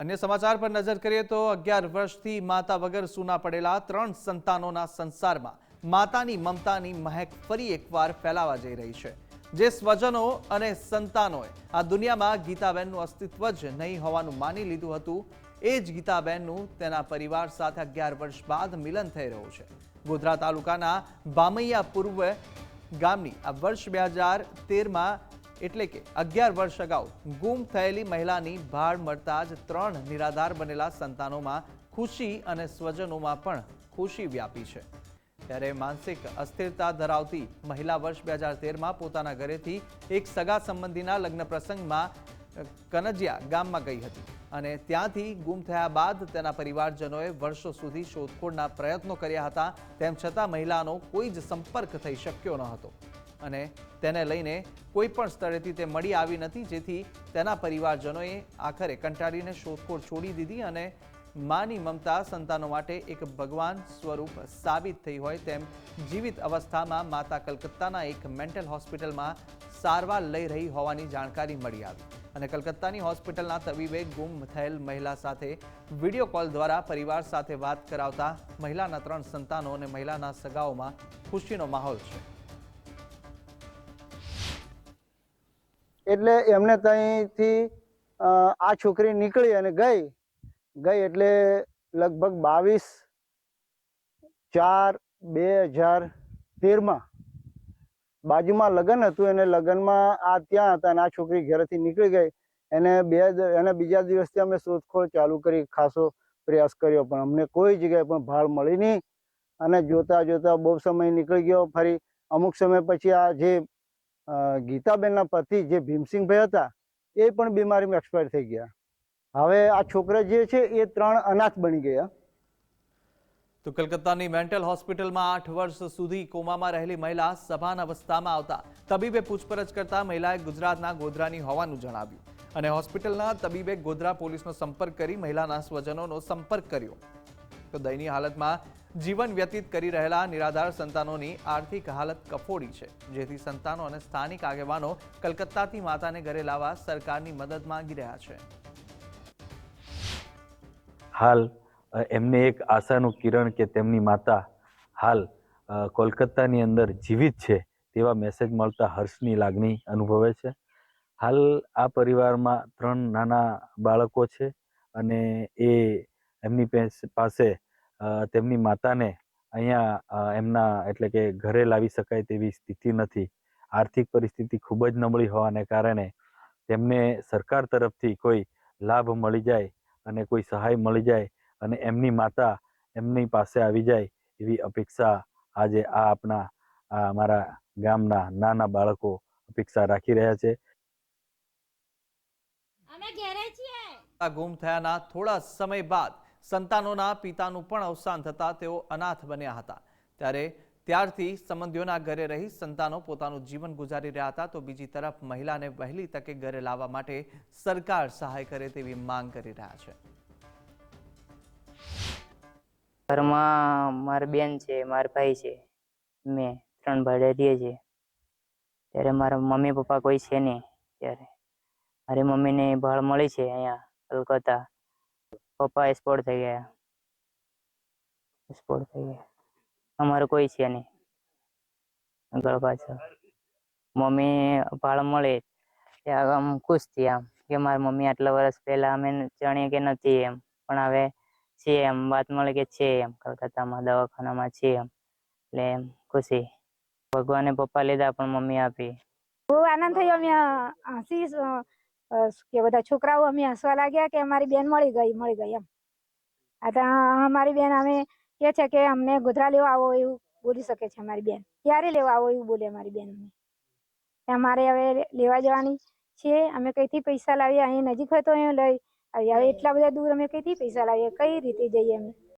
અન્ય સમાચાર પર નજર કરીએ તો અગિયાર વર્ષથી માતા વગર સૂના પડેલા ત્રણ સંતાનોના સંસારમાં માતાની મમતાની મહેક ફરી એકવાર ફેલાવા જઈ રહી છે. જે સ્વજનો અને સંતાનોએ આ દુનિયામાં ગીતાબેનનું અસ્તિત્વ જ નહીં હોવાનું માની લીધું હતું, એ જ ગીતાબેનનું તેના પરિવાર સાથે અગિયાર વર્ષ બાદ મિલન થઈ રહ્યું છે. ગોધરા તાલુકાના બામૈયા પૂર્વ ગામની આ વર્ષ બે હજાર તેરમાં એટલે કે અગિયાર વર્ષ અગાઉ ગુમ થયેલી મહિલાની ભાળ મળતા જ ત્રણ નિરાધાર બનેલા સંતાનોમાં ખુશી અને સ્વજનોમાં પણ ખુશી વ્યાપી છે. ત્યારે માનસિક અસ્થિરતા ધરાવતી મહિલા વર્ષ બે હજાર તેરમાં પોતાના ઘરેથી એક સગા સંબંધીના લગ્ન પ્રસંગમાં કનજિયા ગામમાં ગઈ હતી અને ત્યાંથી ગુમ થયા બાદ તેના પરિવારજનોએ વર્ષો સુધી શોધખોળના પ્રયત્નો કર્યા હતા, તેમ છતાં મહિલાનો કોઈ જ સંપર્ક થઈ શક્યો ન હતો. અને તેને લઈને કોઈ પણ સ્થળેથી તે મળી આવી નથી, જેથી તેના પરિવારજનોએ આખરે કંટાળીને શોધખોળ છોડી દીધી અને માની મમતા સંતાનો માટે એક ભગવાન સ્વરૂપ સાબિત થઈ હોય તેમ જીવિત અવસ્થામાં માતા કલકત્તાના એક મેન્ટલ હોસ્પિટલમાં સારવાર લઈ રહી હોવાની જાણકારી મળી આવી. અને કલકત્તાની હોસ્પિટલના તબીબે ગુમ થયેલ મહિલા સાથે વીડિયો કોલ દ્વારા પરિવાર સાથે વાત કરાવતા મહિલાના ત્રણ સંતાનો અને મહિલાના સગાઓમાં ખુશીનો માહોલ છે. એટલે એમને ત્યાંથી આ છોકરી નીકળી અને ગઈ. ગઈ એટલે લગભગ બાવીસ ચાર બે હજાર તેરમાં બાજુમાં લગ્ન હતું એને લગ્નમાં આ ત્યાં હતા અને આ છોકરી ઘરેથી નીકળી ગઈ. એને બે એને બીજા દિવસથી અમે શોધખોળ ચાલુ કરી, ખાસો પ્રયાસ કર્યો, પણ અમને કોઈ જગ્યાએ પણ ભાળ મળી નહીં. અને જોતા જોતા બહુ સમય નીકળી ગયો. ફરી અમુક સમય પછી આ જે ગીતાબેનના પતિ જે ભીમસિંહભાઈ હતા, એ પણ બીમારીમાં એક્સપાયર થઈ ગયા. હવે આ છોકરા જે છે, એ ત્રણ અનાથ બની ગયા. તો કલકત્તાની મેન્ટલ હોસ્પિટલમાં આઠ વર્ષ સુધી કોમામાં રહેલી મહિલા સભાન અવસ્થામાં આવતા તબીબે પૂછપરછ કરતા મહિલાએ ગુજરાતના ગોધરાની હોવાનું જણાવ્યું. અને હોસ્પિટલના તબીબે ગોધરા પોલીસનો સંપર્ક કરી મહિલાના સ્વજનોનો સંપર્ક કર્યો. તો દયનીય હાલતમાં જીવન વ્યતીત કરી રહેલા નિરાધાર સંતાનોની આર્થિક હાલત કફોડી છે. જેથી સંતાનો અને સ્થાનિક આગેવાનો કલકત્તાથી માતાને ઘરે લાવવા સરકારની મદદ માંગી રહ્યા છે. હાલ એમને એક આશાનું કિરણ કે તેમની માતા હાલ કોલકાતાની અંદર જીવિત છે તેવા મેસેજ મળતા હર્ષની લાગણી અનુભવે છે. હાલ, આ પરિવારમાં ત્રણ નાના બાળકો છે અને એ એમની પાસે તેમની માતાને અહીંયા એમના એટલે કે ઘરે લાવી શકાય તેવી સ્થિતિ નથી. આર્થિક પરિસ્થિતિ ખૂબ જ નબળી હોવાને કારણે તેમને સરકાર તરફથી કોઈ લાભ મળી જાય અને કોઈ સહાય મળી જાય અને એમની માતા એમની પાસે આવી જાય એવી અપેક્ષા આજે આ આપણા આ અમારા ગામના નાના બાળકો અપેક્ષા રાખી રહ્યા છે. અમે ઘેરે છીએ. આ ગુમ થયાના થોડા સમય બાદ સંતાનોના પિતાનું પણ અવસાન થતા તેઓ અનાથ બન્યા હતા. ત્યારે ત્યારથી સંબંધીઓના ઘરે રહી સંતાનો પોતાનું જીવન ગુજારી રહ્યા હતા, તો બીજી તરફ મહિલાને વહેલી તકે ઘરે લાવવા માટે સરકાર સહાય કરે તેવી માંગ કરી રહ્યા છે. ઘરમાં મારી બેન છે, મારા ભાઈ છે, મેં ત્રણ ભાઈ છે ત્યારે મારા મમ્મી પપ્પા કોઈ છે નહીં. ત્યારે મારી મમ્મીને ભાળ મળી છે અહીંયા કલકત્તા. પપ્પા એક્સપોર્ટ થઈ ગયા. એક્સપોર્ટ થઈ ગયા. અમારે કોઈ છે નહીં. આગળ પાછળ. મમ્મી ભાળ મળે. ત્યાં આમ ખુશ થઈ આમ કે મારી મમ્મી આટલા વર્ષ પહેલા અમે જાણીએ કે નથી એમ. પણ હવે છે એમ. વાત મળે કે છે એમ. કલકત્તામાં, દવાખાનામાં છે એમ. એટલે એમ ખુશી. ભગવાને પપ્પા લીધા પણ મમ્મી આપી. બહુ આનંદ થયો અમે. હસી કે બધા છોકરાઓ અમે હસવા લાગ્યા કે અમારી બેન મળી ગઈ મળી ગઈ એમ. આ તો અમારી બેન અમે કે છે કે અમને ગોધરા લેવા આવો એવું બોલી શકે છે અમારી બેન. ક્યારે લેવા આવો એવું બોલે અમારી બેન અમારે હવે લેવા જવાની છે અમે કઈથી પૈસા લાવીએ અહીં નજીક હોય તો અહીં લઈ આવીએ. હવે એટલા બધા દૂર અમે કઈથી પૈસા લાવીએ કઈ રીતે જઈએ અમે?